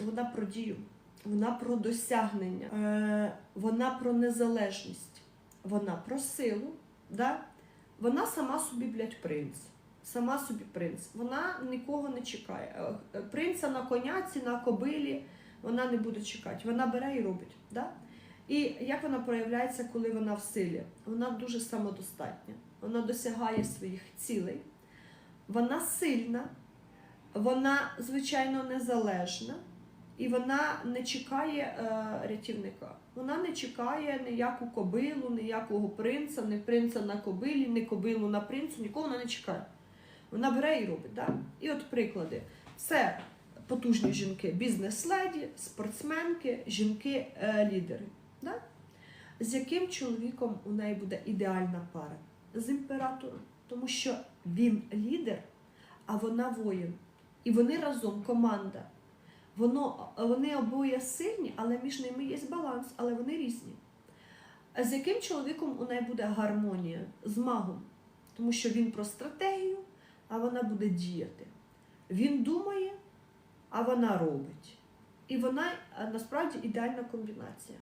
вона про дію, вона про досягнення, е, вона про незалежність, вона про силу. Да? Вона сама собі, блядь, принц. Сама собі принц. Вона нікого не чекає. Е, е, Принца на коняці, на кобилі вона не буде чекати. Вона бере і робить. Да? І як вона проявляється, коли вона в силі? Вона дуже самодостатня, вона досягає своїх цілей, вона сильна, вона, звичайно, незалежна, і вона не чекає е, рятівника. Вона не чекає ніяку кобилу, ніякого принца, ні принца на кобилі, ні кобилу на принцу, нікого вона не чекає. Вона бере і робить. Да? І от приклади. Це потужні жінки, бізнес-леді, спортсменки, жінки-лідери. Да? З яким чоловіком у неї буде ідеальна пара? З імператором. Тому що він лідер, а вона воїн. І вони разом команда. Воно, вони обоє сильні, але між ними є баланс, але вони різні. З яким чоловіком у неї буде гармонія? З магом. Тому що він про стратегію, а вона буде діяти. Він думає, а вона робить. І вона насправді ідеальна комбінація.